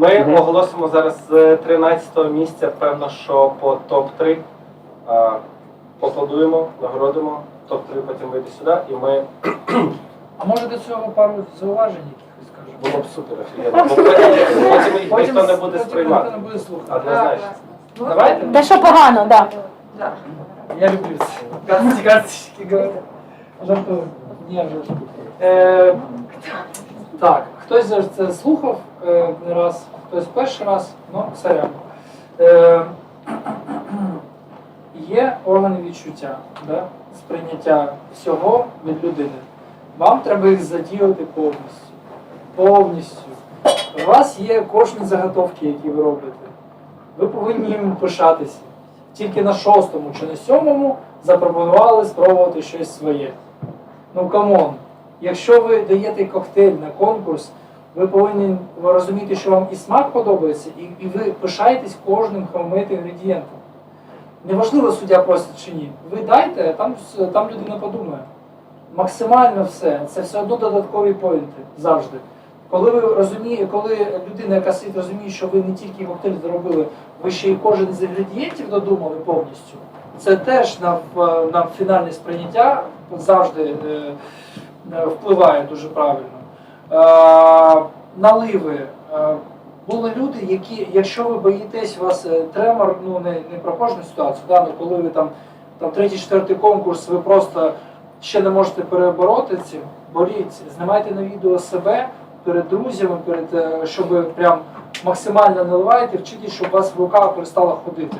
Ми Мгм. оголосимо зараз з 13 місця, певно, що по топ-3 а, покладуємо, нагородимо. Топ-3 потім вийде сюди, і ми А може до цього пару зауважень якихось скажемо? було б супер офігенно. Потім, потім їх ніхто не буде сприймати. Ніхто не буде слухати. Однозначно. Давайте. Те, що погано, так. Да. Я люблю це. Карточки, говорять. Жартую. Ні, жартую. Е, так, хтось це слухав е, не раз, хтось перший раз, ну, сорян. Е, є органи відчуття, да? сприйняття всього від людини. Вам треба їх задіяти повністю. Повністю. У вас є кожні заготовки, які ви робите. Ви повинні їм пишатися. Тільки на шостому чи на сьомому запропонували спробувати щось своє. Ну камон, якщо ви даєте коктейль на конкурс, ви повинні розуміти, що вам і смак подобається, і, і ви пишаєтесь кожним хромити інгредієнтом. Неважливо, суддя просить чи ні. Ви дайте, а там, там людина подумає. Максимально все. Це все одно додаткові поінти завжди. Коли ви розумієте, коли людина, яка сидить, розуміє, що ви не тільки коктейль зробили, ви ще й кожен з інгредієнтів додумали повністю. Це теж на, на фінальне сприйняття завжди е, е, впливає дуже правильно. Е, наливи. Е, були люди, які, якщо ви боїтесь, у вас е, тремор, ну не, не про кожну ситуацію, да, ну, коли ви там, там третій, четвертий конкурс, ви просто ще не можете перебороти цим, боріть, знімайте на відео себе перед друзями, перед, щоб прям максимально наливаєте, вчитесь, щоб у вас рука перестала ходити.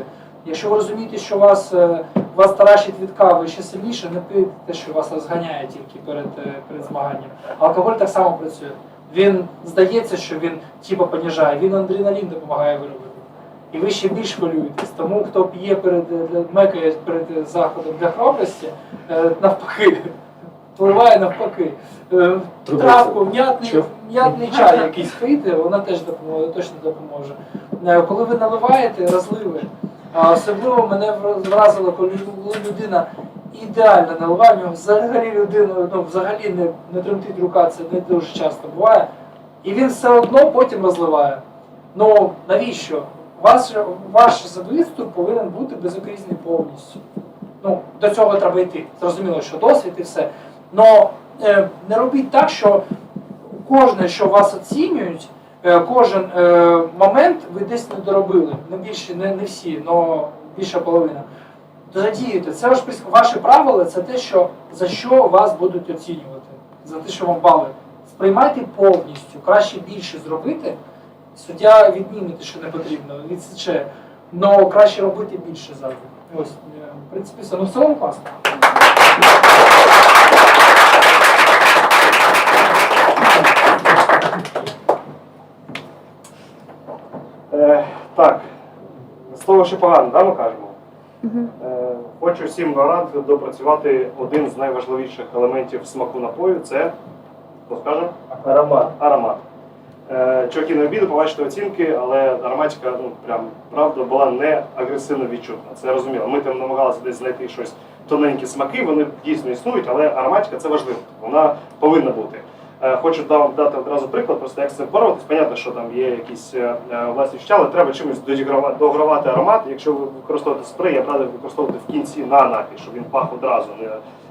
Якщо ви розумієте, що вас, е, вас таращить від кави ще сильніше, не пийте те, що вас розганяє тільки перед, е, перед змаганням. Алкоголь так само працює. Він здається, що він типу поніжає, він адреналін допомагає виробити. І ви ще більш хвилюєтесь. Тому хто п'є перед е, мекає перед заходом для хоробрості, е, навпаки, впливає навпаки. Травку, м'ятний, м'ятний чай якийсь пийте, вона теж допоможе, точно допоможе. Коли ви наливаєте розливи, а особливо мене вразило, коли людина ідеально наливає, в взагалі людина ну, взагалі не, не тремтить рука, це не дуже часто буває. І він все одно потім розливає. Ну навіщо? Ваш, ваш виступ повинен бути безукрізний повністю. Ну, до цього треба йти. Зрозуміло, що досвід і все. Но е, не робіть так, що кожне, що вас оцінюють, кожен е, момент ви десь не доробили. Не більше, не, не всі, але більша половина. Задіюйте. Це ваш, ваші правила, це те, що за що вас будуть оцінювати, за те, що вам бали. Сприймайте повністю, краще більше зробити. Суддя відніме що не потрібно, відсіче. але краще робити більше завжди. Ось, е, в принципі, все. Ну, в цілому класно. Е, так, ще погано, да, ми кажемо? Е, хочу всім нарадити допрацювати один з найважливіших елементів смаку напою це, хто скаже? Аромат. Аромат. Е, чуваки на обіду побачите оцінки, але ароматика, ну прям правда, була не агресивно відчутна. Це розуміло. Ми там намагалися десь знайти щось тоненькі смаки, вони дійсно існують, але ароматика це важливо. Вона повинна бути. Е, Хочу да- дати одразу приклад, просто як з цим боротись. Понятно, що там є якісь е, е, власні відчуття, але треба чимось догравати, аромат. Якщо ви використовуєте спрей, я б радив використовувати в кінці на напій, щоб він пах одразу.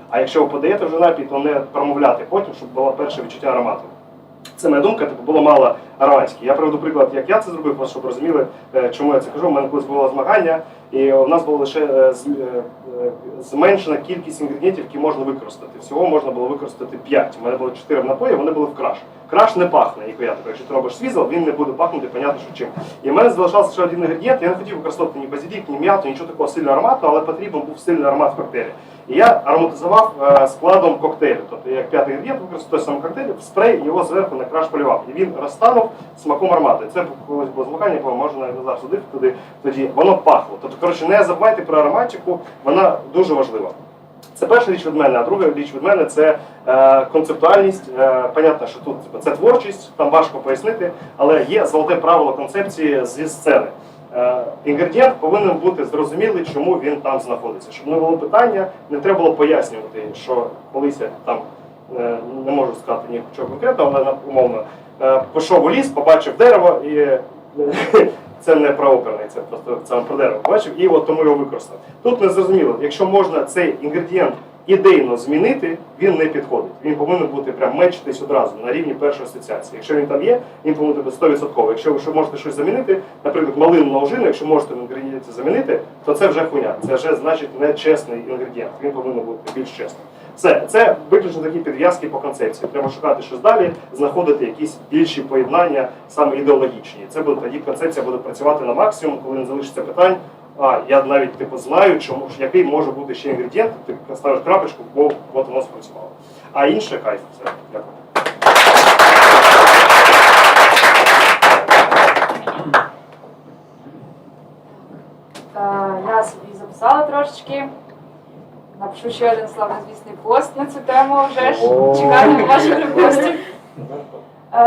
А якщо ви подаєте вже напій, то не промовляти потім, щоб було перше відчуття аромату. Це моя думка, типу було мало ароматики. Я приведу приклад, як я це зробив, щоб розуміли, е, чому я це кажу. У мене колись було змагання, і у нас була лише е, е, зменшена кількість інгредієнтів, які можна використати. Всього можна було використати 5. У мене було 4 напої, вони були в краш. Краш не пахне, як я Якщо ти робиш свізел, він не буде пахнути, понятно, що чим. І в мене залишався ще один інгредієнт. Я не хотів використовувати ні базилік, ні м'яту, нічого такого сильного аромату, але потрібен був сильний аромат в коктейлі. І я ароматизував е, складом коктейлю. Тобто як п'ятий інгредієнт використав той самий коктейль, в спрей його зверху на краш полював. І він розтанув смаком аромату. І це колись було змагання, по можна Назар судити туди. Тоді воно пахло. Тобто, коротше, не забувайте про ароматику, вона дуже важлива. Це перша річ від мене, а друга річ від мене це е, концептуальність. Е, понятно, що тут типу, це творчість, там важко пояснити, але є золоте правило концепції зі сцени. Е, інгредієнт повинен бути зрозумілий, чому він там знаходиться. Щоб не було питання, не треба було пояснювати, що колись я там е, не можу сказати нічого конкретного, але умовно е, пішов у ліс, побачив дерево і Це не про оперний, це просто саме про дерево. Бачив, і от тому його використав. Тут не зрозуміло, якщо можна цей інгредієнт ідейно змінити, він не підходить. Він повинен бути прям мечитись одразу на рівні першої асоціації. Якщо він там є, він повинен бути 100%. Якщо ви можете щось замінити, наприклад, малину ожину, якщо можете в інгредієнті замінити, то це вже хуйня. Це вже значить нечесний інгредієнт. Він повинен бути більш чесним. Все, це виключно такі підв'язки по концепції. Треба шукати щось далі, знаходити якісь більші поєднання, саме ідеологічні. Це буде тоді концепція буде працювати на максимум, коли не залишиться питань. А я навіть типу знаю, чому ж який може бути ще інгредієнт, ти ставиш крапочку, бо от воно спрацювало. А інше кайф, все. Дякую. Е, Я собі записала трошечки. Напишу ще один славнозвісний пост на цю тему вже ж. Чекаю на ваших репостів. Е,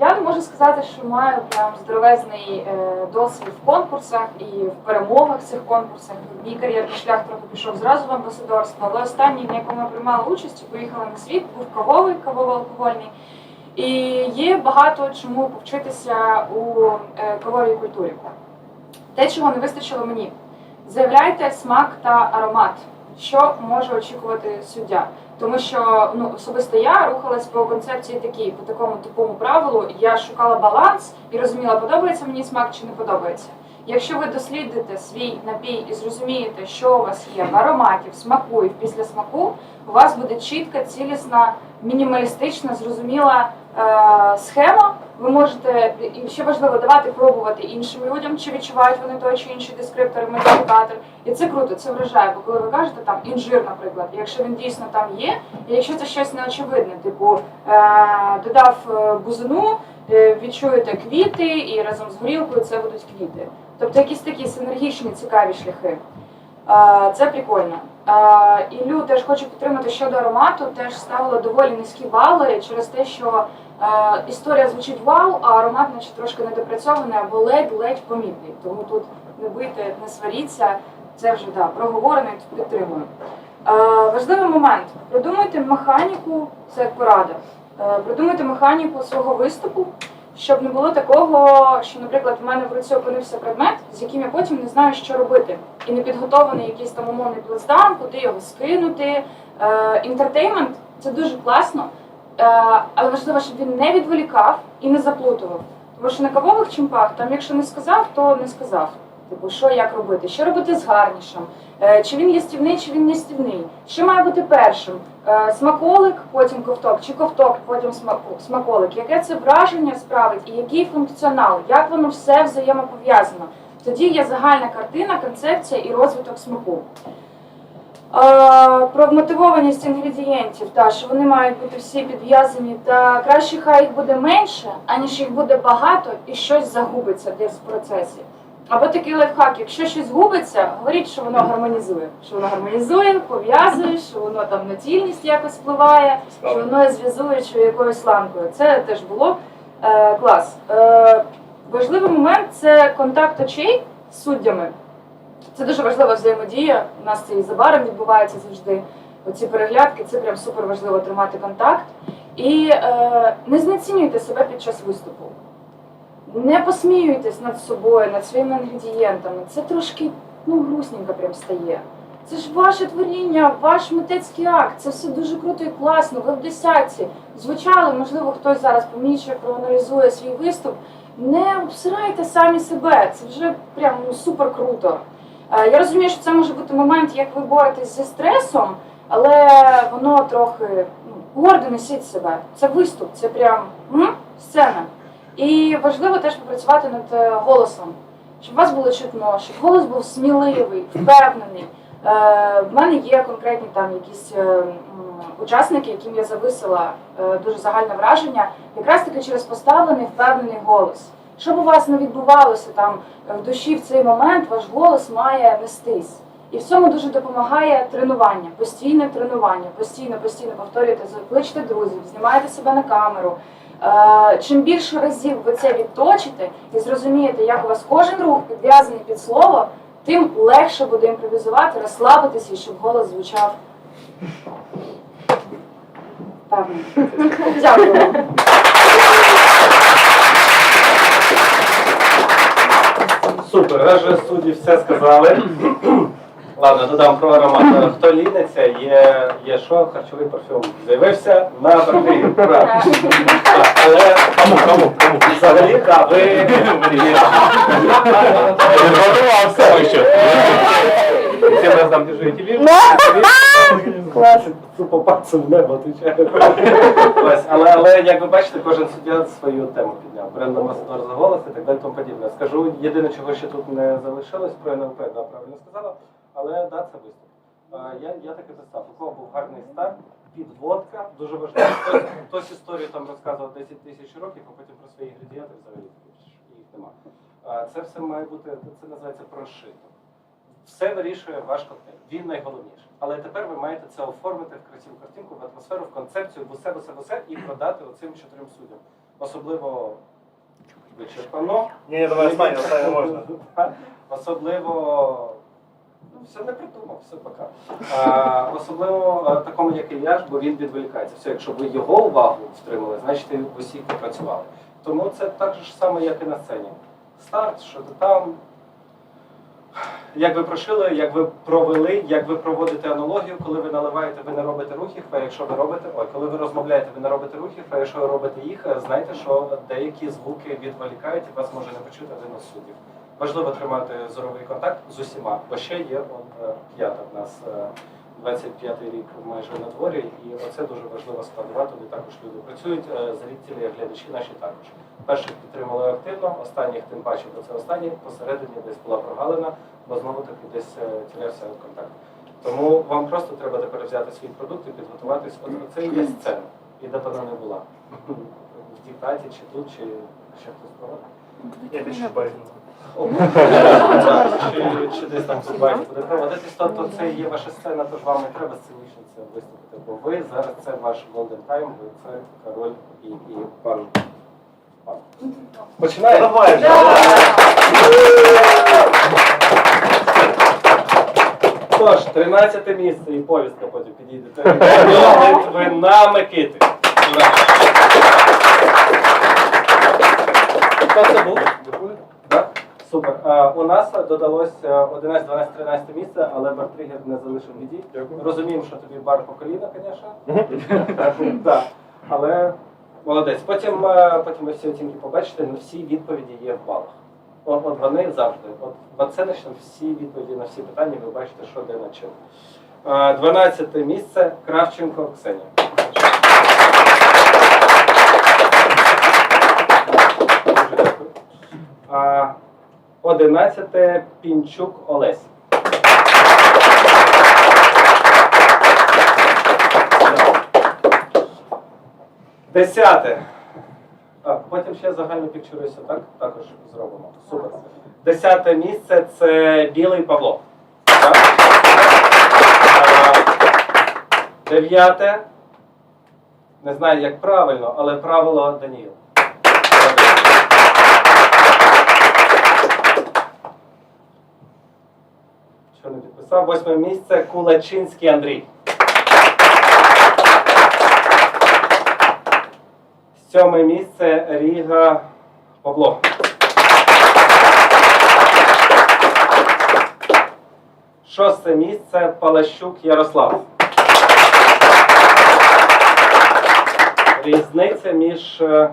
Я не можу сказати, що маю прям здоровезний е, досвід в конкурсах і в перемогах цих конкурсах. Мій кар'єрний шлях трохи пішов зразу в амбасадорство, але останній, на якому я приймала участь, поїхала на світ, був кавовий, кавово-алкогольний. І є багато чому повчитися у е, кавовій культурі. Те, чого не вистачило мені. Заявляйте смак та аромат, що може очікувати суддя. Тому що ну особисто я рухалась по концепції такій, по такому такому правилу. Я шукала баланс і розуміла, подобається мені смак чи не подобається. Якщо ви дослідите свій напій і зрозумієте, що у вас є в ароматі, в смаку і в післясмаку, у вас буде чітка, цілісна, мінімалістична, зрозуміла схема. Ви можете і ще важливо давати пробувати іншим людям, чи відчувають вони той чи інший дескриптор, модифікатор. І це круто, це вражає. Бо коли ви кажете там інжир, наприклад, якщо він дійсно там є, і якщо це щось неочевидне, типу е, додав е, бузину, е, відчуєте квіти, і разом з горілкою це будуть квіти. Тобто якісь такі синергічні, цікаві шляхи. Е, Це прикольно. Іллю теж хочу підтримати щодо аромату, теж ставила доволі низькі бали через те, що е, історія звучить вау, а аромат наче трошки недопрацьований або ледь-ледь помітний. Тому тут не бийте, не сваріться, це вже да, проговорено і підтримую. Е, важливий момент. Продумуйте механіку, це як порада. Е, механіку свого виступу, щоб не було такого, що, наприклад, в мене в руці опинився предмет, з яким я потім не знаю, що робити. І не підготований якийсь там умовний плацдарм, куди його скинути. Е, Інтертеймент це дуже класно, е, але важливо, щоб він не відволікав і не заплутував. Тому що на кавових чимпах, там, якщо не сказав, то не сказав. Типу, що як робити, що робити з гарнішем, Е, чи він їстівний, чи він не їстівний, що має бути першим? Е, Смаколик, потім ковток, чи ковток, потім смаколик. Яке це враження справить і який функціонал, як воно все взаємопов'язано? Тоді є загальна картина, концепція і розвиток смаку. Е, Про вмотивованість інгредієнтів, та що вони мають бути всі підв'язані, та краще хай їх буде менше, аніж їх буде багато і щось загубиться десь в процесі. Або такий лайфхак, якщо щось губиться, говоріть, що воно гармонізує. Що воно гармонізує, пов'язує, що воно там на цільність якось впливає, що воно зв'язуючою якоюсь ланкою. Це теж було е, клас. Е, важливий момент це контакт очей з суддями. Це дуже важлива взаємодія. У нас це і забаром відбувається завжди. Оці переглядки, це прям супер важливо тримати контакт. І е, не знецінюйте себе під час виступу. Не посміюйтесь над собою, над своїми інгредієнтами. Це трошки ну, грустненько прям стає. Це ж ваше творіння, ваш митецький акт. Це все дуже круто і класно. Ви в десятці. Звучали, можливо, хтось зараз помічує, проаналізує свій виступ. Не обсирайте самі себе. Це вже прям ну, супер круто. Е, Я розумію, що це може бути момент, як ви боретесь зі стресом, але воно трохи ну, гордо несіть себе. Це виступ, це прям м, сцена. І важливо теж попрацювати над е, голосом, щоб вас було чутно, щоб голос був сміливий, впевнений. Е, В мене є конкретні там якісь е, учасники, яким я зависила дуже загальне враження, якраз таки через поставлений впевнений голос. Що б у вас не відбувалося там в душі в цей момент, ваш голос має нестись. І в цьому дуже допомагає тренування, постійне тренування, постійно, постійно повторюйте, закличте друзів, знімайте себе на камеру. Е, Чим більше разів ви це відточите і зрозумієте, як у вас кожен рух підв'язаний під слово, тим легше буде імпровізувати, розслабитися, щоб голос звучав. Певно. Дякую. Супер, раз же судді все сказали. Ладно, додам про аромат. Хто ліниться, є, є що, харчовий парфюм з'явився на борти. Але кому, кому, кому? Взагалі, так, ви Готувався ще. Всі нас там держите вірш. Клас. Тупо пальцем в небо отвечаю. Ось, але, але як ви бачите, кожен суддя свою тему підняв. Бренд амбасадор за голос і так далі тому подібне. Скажу, єдине, чого ще тут не залишилось, про НЛП, да, правильно сказала, але да, це виступ. А, Я, я таки писав, у кого був гарний старт, підводка, дуже важливо. Хтось, хтось історію там розказував 10 тисяч років, а потім про свої інгредієнти взагалі їх нема. Це все має бути, це називається прошито. Все вирішує ваш коктейль. Він найголовніший. Але тепер ви маєте це оформити в красиву картинку, в атмосферу, в концепцію, в усе, в усе, в усе і продати оцим чотирьом суддям. Особливо вичерпано. Ні, ні, давай останнє, останнє можна. Особливо. Все не придумав, все пока. А, особливо а, такому, як і я, бо він відволікається. Все, якщо ви його увагу втримали, значить ви усі попрацювали. Тому це так же саме, як і на сцені. Старт, що ти там. Як ви прошили, як ви провели, як ви проводите аналогію, коли ви наливаєте, ви не робите рухів, а якщо ви робите, ой, коли ви розмовляєте, ви не робите рухів, а якщо ви робите їх, е, знайте, що деякі звуки відволікають і вас може не почути один із суддів. Важливо тримати зоровий контакт з усіма, бо ще є от, е, п'ята в нас е, 25-й рік майже на дворі, і оце дуже важлива складова, туди також люди працюють, е, зрителі, глядачі наші також. Перших підтримали активно, останніх тим паче, бо це останні, посередині десь була прогалина, бо знову таки десь е, тірявся контакт. Тому вам просто треба тепер взяти свій продукт і підготуватись. От це і є сцена, і де вона не була. В діктаті, чи тут, чи ще хтось проводить. Ні, ти ще бачиш. Чи, десь там футбайк буде проводитись, то, то це є ваша сцена, тож вам не треба сценічно це виступити. Бо ви зараз це ваш golden time, ви це король і, і пан. пан. Починаємо? Давай. Тож, 13 місце і повістка потім підійдете. Ви, ви на Микити. Хто це був? Так? Супер. А, у нас додалось е, 11, 12, 13 місце, але бартригер не залишив в біді. Розуміємо, що тобі бар по коліна, звісно. Так. Але молодець. Потім, е, потім ви всі оцінки побачите, не всі відповіді є в балах. От, от вони завжди. От в оціночному всі відповіді на всі питання ви бачите, що де на чим. Е, 12 місце Кравченко Ксенія. Дуже дякую. А, 11 Пінчук Олесь. Десяте. А, потім ще загальну пікчуруся, так? Також зробимо. Супер. Десяте місце це Білий Павло. Дев'яте. Не знаю, як правильно, але правило Даніїл. Що? Восьме місце Кулачинський Андрій. Сьоме місце Ріга Павло. Шосте місце Палащук Ярослав. Різниця між е,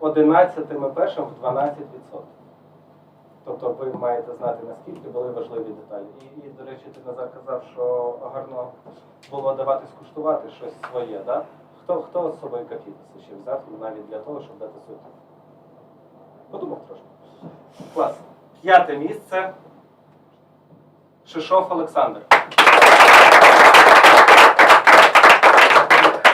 11 і першим в 12%. Тобто ви маєте знати, наскільки були важливі деталі. І, і до речі, ти Назар казав, що гарно було давати скуштувати щось своє. Да? Хто, хто з собою кафітеси ще взяв навіть для того, щоб дати суть? Подумав трошки. Клас. П'яте місце. Шишов Олександр.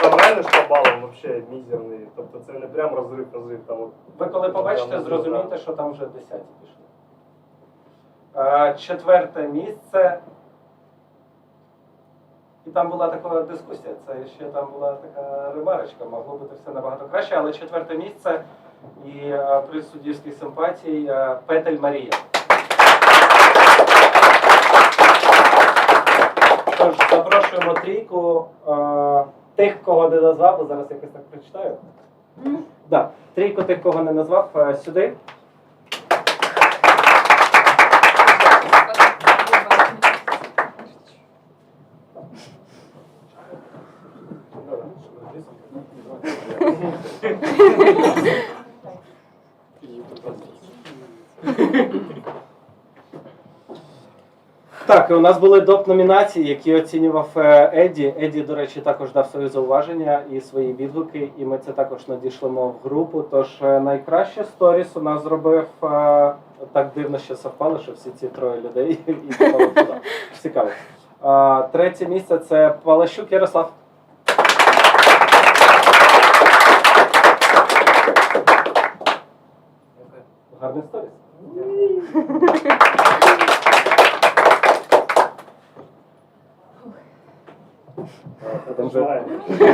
Реально ж по взагалі мізерний. Тобто це не прям розрив, розрив. Там от Ви коли побачите, зрозумієте, що там вже десяті пішли. Е, Четверте місце. І там була така дискусія. Це ще там була така ремарочка, могло бути все набагато краще, але четверте місце і е, при суддівській симпатії е, Петель Марія. Тож запрошуємо трійку тих, кого не назвав, бо зараз якось так прочитаю. Да. Трійку тих, кого не назвав, сюди. Так, у нас були доп номінації, які оцінював Еді. Еді, до речі, також дав свої зауваження і свої відгуки, і ми це також надішлемо в групу. Тож е, найкраще сторіс у нас зробив е, так дивно, що совпало, що всі ці троє людей і туди. Цікаво. Третє місце це Палащук Ярослав. Гарний сторіс. Там же- Знаємо.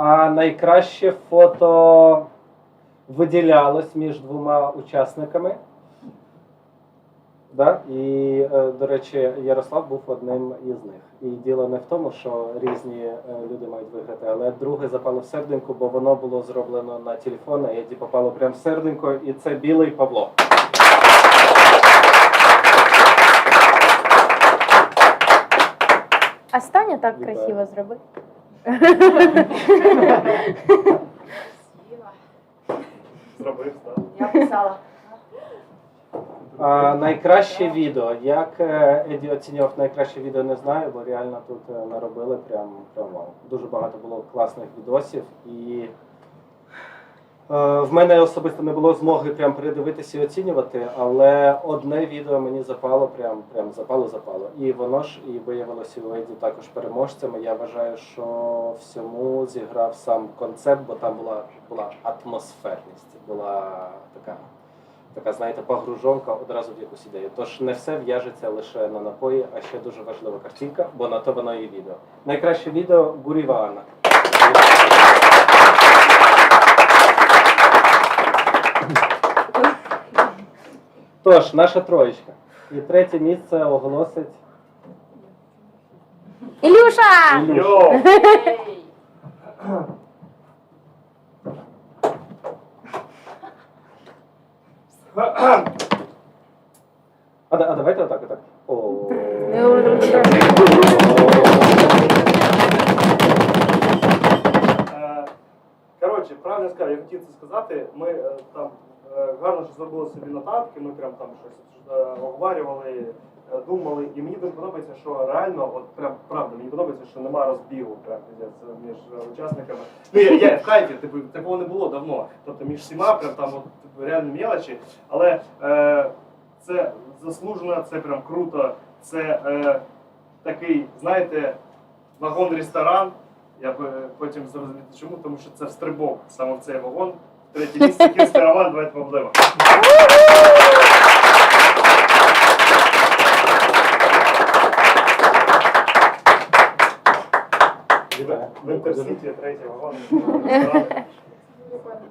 А найкраще фото виділялось між двома учасниками. Да? І, е, до речі, Ярослав був одним із них. І діло не в тому, що різні е, люди мають виграти, але друге запало в серденьку, бо воно було зроблено на телефон, а Еді попало прямо в серденько, і це білий Павло. А Станя так Вітаю. красиво зробив. Зробив, так. Я писала. А, найкраще відео. Як е, Еді оцінював найкраще відео, не знаю, бо реально тут е, наробили прям, прям вау. Дуже багато було класних відосів. І в мене особисто не було змоги прям передивитися і оцінювати, але одне відео мені запало, прям, прям запало, запало. І воно ж і виявилося у Еді також переможцями. Я вважаю, що всьому зіграв сам концепт, бо там була, була атмосферність, була така така, знаєте, погружонка одразу в якусь ідею. Тож не все в'яжеться лише на напої, а ще дуже важлива картинка, бо на то воно і відео. Найкраще відео Гуріва Тож, наша троєчка. І третє місце оголосить Ілюша! Ілюша. собі нотатки, ми прям там щось е, обговорювали, е, думали. І мені дуже подобається, що реально, от прям правда, мені подобається, що нема розбігу прям між учасниками. Ну я, я в хайпі, типу, такого не було давно. Тобто між всіма прям там от типу, реально мелочі. Але е, це заслужено, це прям круто. Це е, такий, знаєте, вагон-ресторан. Я е, потім зрозумів, чому, тому що це стрибок саме в цей вагон. Третє місце кінський роман, давайте поблимо. В Інтерсіті, третій вагон.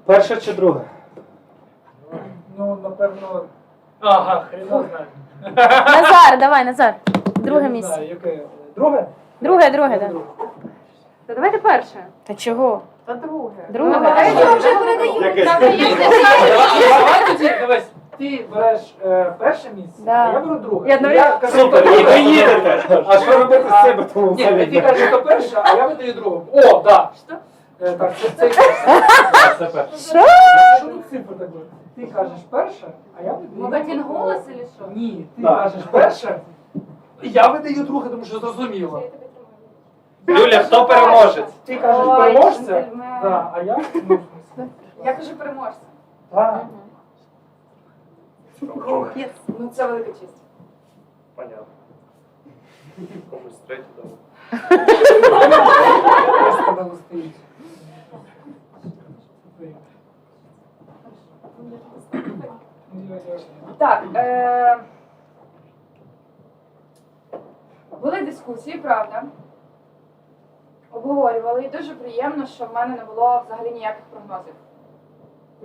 Перше чи друге? Ну, напевно. Ага, хрена знає. Назар, давай, Назар. Друге місце. яке? Друге? Друге, друге, так. Та давайте перше. Та чого? Та друге. Друге? Давайте я вже передаю. Давай тоді, дивись, ти береш е, перше місце, Да. а я беру друге. Я одно- кажу, Супер, хто і ви їдете. А що робити з себе? Тому Ні, ти кажеш, хто перше, а я видаю другому. О, да. Що? Е, Так, це цей перше. Що? Що тут цифра так? Ти кажеш перше, а я видаю. Мабуть, він голос чи що? Ні, ти Так. кажеш перше, я видаю друге, тому що зрозуміло. Юля, хто переможець? Ти кажеш Ой, переможця, джентльмен. да, а я ну, Я кажу переможця. так. Ну це велика честь. Понятно. Комусь третій дав. Просто тебе стоїть. Так, е... були дискусії, правда. Обговорювали, і дуже приємно, що в мене не було взагалі ніяких прогнозів.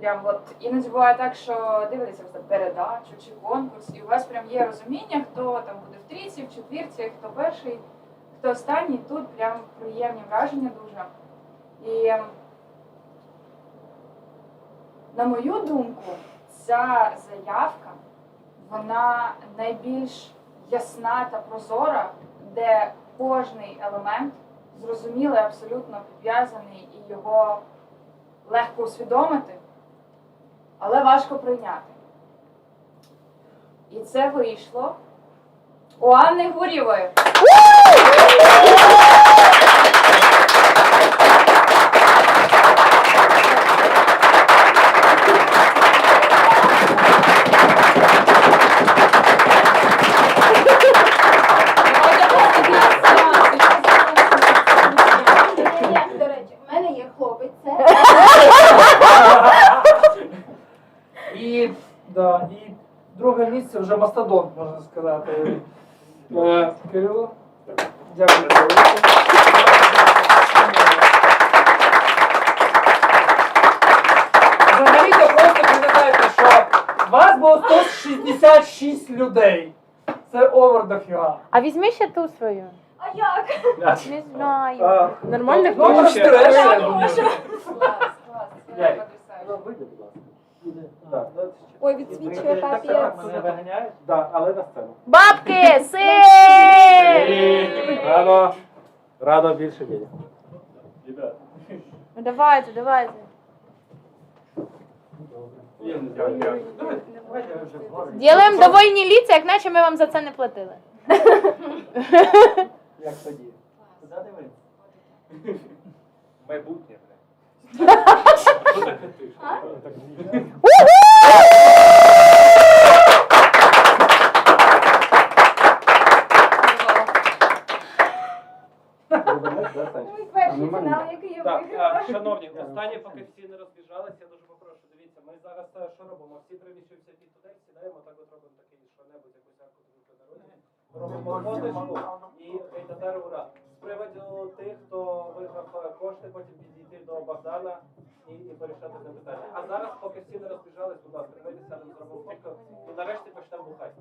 Прям от іноді буває так, що дивитеся просто передачу чи конкурс, і у вас прям є розуміння, хто там буде в трійці, в четвірці, хто перший, хто останній. Тут прям приємні враження дуже. І на мою думку, ця заявка вона найбільш ясна та прозора, де кожний елемент зрозумілий, абсолютно підв'язаний і його легко усвідомити, але важко прийняти. І це вийшло у Анни Гурєвої. До речі, в мене є хлопець. Це І, да, і друге місце вже мастодонт, можна сказати. Е, Кирило. Дякую. Взагалі-то просто пам'ятайте, що вас було 166 людей. Це овер дофіга. А візьми ще ту свою. А як? Не знаю. Нормально Ну, вийшло? ще. Клас, клас. Ярик. потрясающе. Ой, відсвічує так, капець. виганяють? Да, але на сцену. Бабки, сир! Рано. Рано більше день. Ну давайте, давайте. Ділаємо довольні ліця, як наче ми вам за це не платили. Як тоді? Майбутнє. Ой, перший фінал, який я Так, виграла. а, шановні, останнє, поки всі не розбіжалися, я дуже попрошу. Дивіться, ми зараз е, що робимо? Всі приміщуємося під туди, сідаємо, так от робимо такий що-небудь, якусь арку тобі подарунок. Робимо фоточку і Гайдадар ура. Приводу тих, хто виграв е, кошти, потім підійти до Богдана і, і порішати це питання. А зараз, поки всі не розбіжались, будь ласка, давайте сядемо, зробимо фотку і нарешті почнемо бухати.